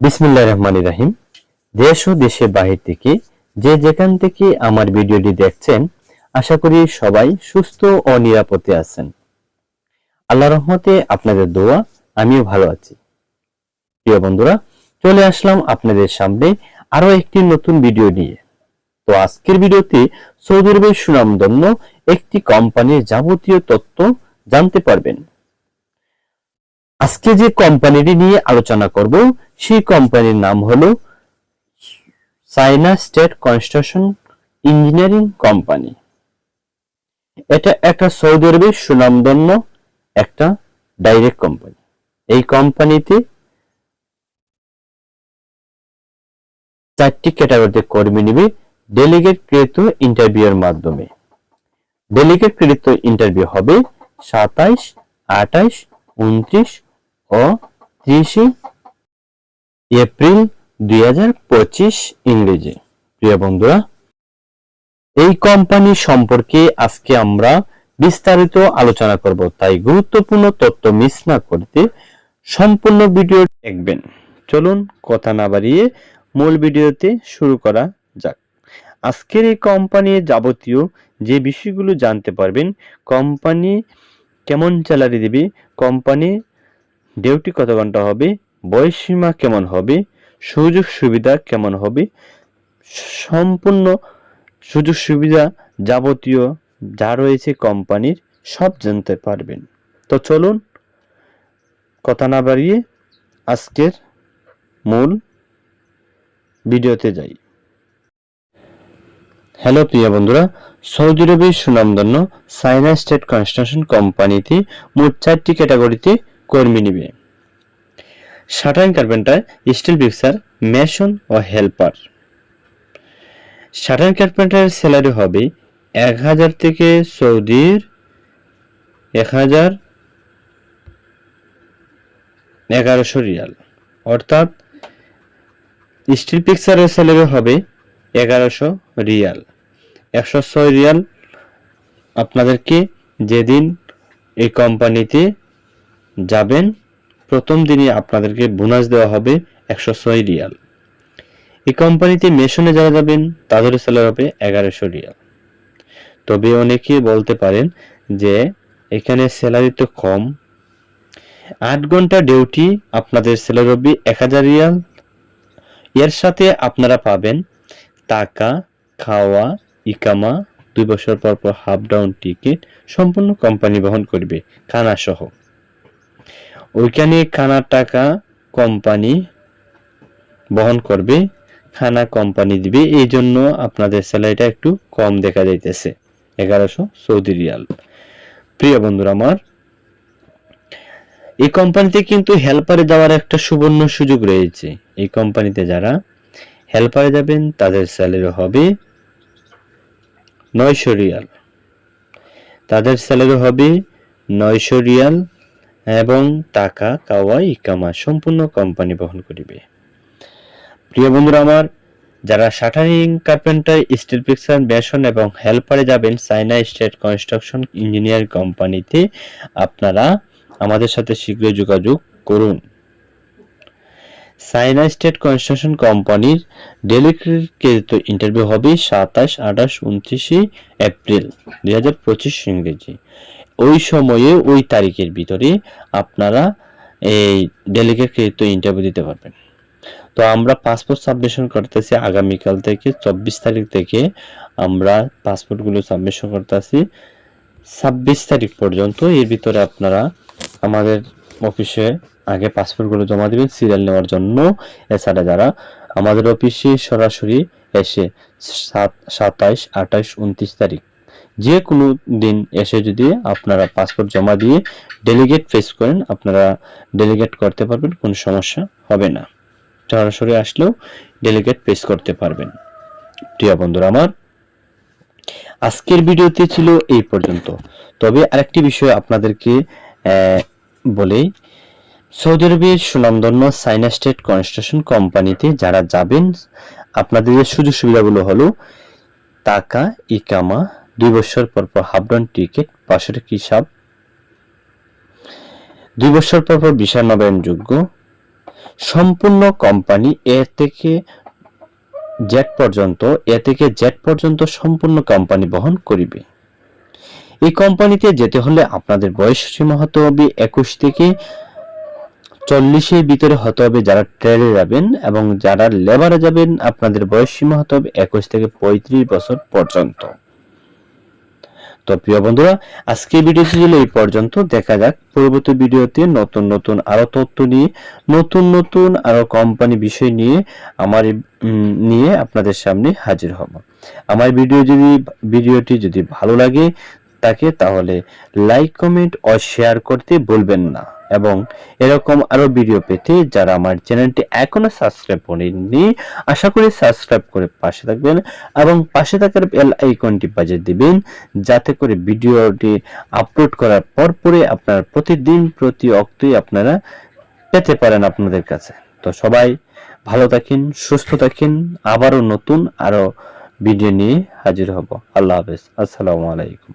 বিসমিল্লাহ রহমান রাহিম। দেশ ও দেশের বাহির থেকে যে যেখান থেকে আমার ভিডিওটি দেখছেন, আশা করি সবাই সুস্থ ও নিরাপদে আছেন। আল্লাহ রহমতে আপনাদের দোয়া, আমিও ভালো আছি। প্রিয় বন্ধুরা, চলে আসলাম আপনাদের সামনে আরও একটি নতুন ভিডিও নিয়ে। তো আজকের ভিডিওতে সৌদি আরবের সুনামধন্য একটি কোম্পানির যাবতীয় তথ্য জানতে পারবেন। আজকে যে কোম্পানিটি নিয়ে আলোচনা করব, সেই কোম্পানির নাম হলো China state construction engineering company. এটা একটা সৌদি আরবের সুনামধন্য একটা ডাইরেক্ট কোম্পানি। এই কোম্পানিতে চারটি ক্যাটাগরিতে কর্মী নিবে। ডেলিগেট কৃত ইন্টারভিউয়ের মাধ্যমে। ডেলিগেট কৃত ইন্টারভিউ হবে সাতাইশ, আঠাইশ, উনত্রিশ ও এপ্রিল দুই ইংরেজি। প্রিয় বন্ধুরা, এই কোম্পানি সম্পর্কে আজকে আমরা বিস্তারিত আলোচনা করব, তাই গুরুত্বপূর্ণ তথ্য মিস না করতে সম্পূর্ণ ভিডিও দেখবেন। চলুন কথা না বাড়িয়ে মূল ভিডিওতে শুরু করা যাক। আজকের এই কোম্পানির যাবতীয় যে বিষয়গুলো জানতে পারবেন কোম্পানি কেমন স্যালারি দেবে কোম্পানি ডিউটি কত ঘণ্টা হবে? বয়স সীমা কেমন হবে? সুযোগ সুবিধা কেমন হবে? সম্পূর্ণ সুযোগ সুবিধা যাবতীয় যা রয়েছে কোম্পানির, সব জানতে পারবেন। তো চলুন, কথা না বাড়িয়ে আজকের মূল ভিডিওতে যাই। হ্যালো, প্রিয় বন্ধুরা, সৌদি আরবের সুনামধন্য সাইনা স্টেট কনস্ট্রাকশন কোম্পানিতে মোট চারটি ক্যাটাগরিতে কর্মী নিবে shuttering carpenter, steel fixer mason ও হেল্পার। শাটারিং কার্পেন্টারের স্যালারি হবে এক হাজার থেকে সৌদির এক হাজার এগারোশো রিয়াল। অর্থাৎ স্টিল পিকচারের স্যালারি হবে এগারোশো রিয়াল। একশো ছয় রিয়াল আপনাদেরকে যেদিন এই কোম্পানিতে যাবেন, প্রথম দিনই আপনাদেরকে বোনাস দেওয়া হবে একশো ছয় রিয়াল। এই কোম্পানিতে মেশনে যারা যাবেন, তাদের স্যালারি হবে এগারোশো রিয়াল। তবে অনেকেই বলতে পারেন যে, এখানে স্যালারি তো কম। আট ঘণ্টা ডিউটি আপনাদের স্যালারি হবে এক হাজার রিয়াল। এর সাথে আপনারা পাবেন টাকা, খাওয়া, ইকামা, দুই বছর পর পর হাফ ডাউন টিকিট সম্পূর্ণ কোম্পানি বহন করবে খানা সহ ওইখানে খানার টাকা কোম্পানি বহন করবে, খানা কোম্পানি দিবে, এই জন্য আপনাদের স্যালারিটা একটু কম দেখা যাইতেছে, এগারোশো সৌদি রিয়াল। প্রিয় বন্ধুরা আমার, এই কোম্পানিতে কিন্তু হেল্পারে যাওয়ার একটা সুবর্ণ সুযোগ রয়েছে। এই কোম্পানিতে যারা হেল্পারে যাবেন, তাদের স্যালারি হবে নয়শো রিয়াল। তাদের স্যালারি হবে নয়শো রিয়াল এবং টাকা কাওয়া ইকামা সম্পূর্ণ কোম্পানি বহন করিবে। প্রিয় বন্ধুরা আমার, যারা shuttering, carpenter, steel fixer mason এবং হেল্পারে যাবেন চাইনা স্টেট কনস্ট্রাকশন ইঞ্জিনিয়ার কোম্পানিতে, আপনারা আমাদের সাথে শীঘ্রই যোগাযোগ করুন। চাইনা স্টেট কনস্ট্রাকশন কোম্পানির ডেলিগেট ইন্টারভিউ হবে সাতাশ, আঠাশ, উনত্রিশে এপ্রিল, দুই হাজার পঁচিশ ইংরেজি। ওই সময়ে ওই তারিখের ভিতরে আপনারা এই ডেলিগেট ইন্টারভিউ দিতে পারবেন। তো আমরা পাসপোর্ট সাবমিশন করতেছি আগামীকাল থেকে, চব্বিশ তারিখ থেকে আমরা পাসপোর্টগুলো সাবমিশন করতেছি। ছাব্বিশ তারিখ পর্যন্ত এর ভিতরে আপনারা আমাদের অফিসে আগে পাসপোর্টগুলো জমা দিবেন সিরিয়াল নেওয়ার জন্য। এছাড়া যারা আমাদের অফিসে সরাসরি এসে সাত, সাতাইশ, আঠাইশ, উনত্রিশ তারিখ যে কোনো দিন এসে যদি আপনারা পাসপোর্ট জমা দিয়ে ডেলিগেট ফেস করেন, আপনারা ডেলিগেট করতে পারবেন, কোনো সমস্যা হবে না। সরাসরি আসলেও ডেলিগেট পেশ করতে পারবেন। প্রিয় বন্ধুরা আমার, আজকের ভিডিওতে ছিল এই পর্যন্ত। তবে আরেকটি বিষয় আপনাদেরকে বলে। সৌদি আরবের সুনামধন্য সাইনা স্টেট কনস্ট্রাকশন কোম্পানিতে যারা যাবেন, আপনাদের সুযোগ সুবিধাগুলো হলো টাকা, ইকামা দুই বছর পর পর হাফডাউন টিকিট বাসরিক হিসাব দুই বছর পর পর ভিসা নবায়নযোগ্য সম্পূর্ণ কোম্পানি এ থেকে জেড পর্যন্ত, এ থেকে জেড পর্যন্ত সম্পূর্ণ কোম্পানি বহন করিবে। এই কোম্পানিতে যেতে হলে আপনাদের বয়স সীমা হতে হবে একুশ থেকে চল্লিশের ভিতরে হতে হবে যারা ট্রেনে যাবেন এবং যারা লেবারে যাবেন, আপনাদের বয়স সীমা হতে হবে একুশ থেকে পঁয়ত্রিশ বছর পর্যন্ত। তো প্রিয় বন্ধুরা আজকে ভিডিওটি ছিল এই পর্যন্ত। দেখা যাক, পরবর্তী ভিডিওতে নতুন নতুন আরও তথ্য নিয়ে, নতুন নতুন আরও কোম্পানি বিষয় নিয়ে, আমার নিয়ে আপনাদের সামনে হাজির হব। আমার ভিডিও যদি ভিডিওটি যদি ভালো লাগে তাকে, তাহলে লাইক কমেন্ট ও শেয়ার করতে ভুলবেন না। এবং এরকম আরও ভিডিও পেতে যারা আমার চ্যানেলটি এখনও সাবস্ক্রাইব করেননি, আশা করি সাবস্ক্রাইব করে পাশে থাকবেন এবং পাশে থাকার বেল আইকনটি বাজিয়ে দিবেন, যাতে করে ভিডিওটি আপলোড করার পর পরে আপনার প্রতিদিন প্রতি অক্তই আপনারা পেতে পারেন আপনাদের কাছে। তো সবাই ভালো থাকেন, সুস্থ থাকেন, আবারও নতুন আরও ভিডিও নিয়ে হাজির হব। আল্লাহ হাফেজ। আসসালামু আলাইকুম।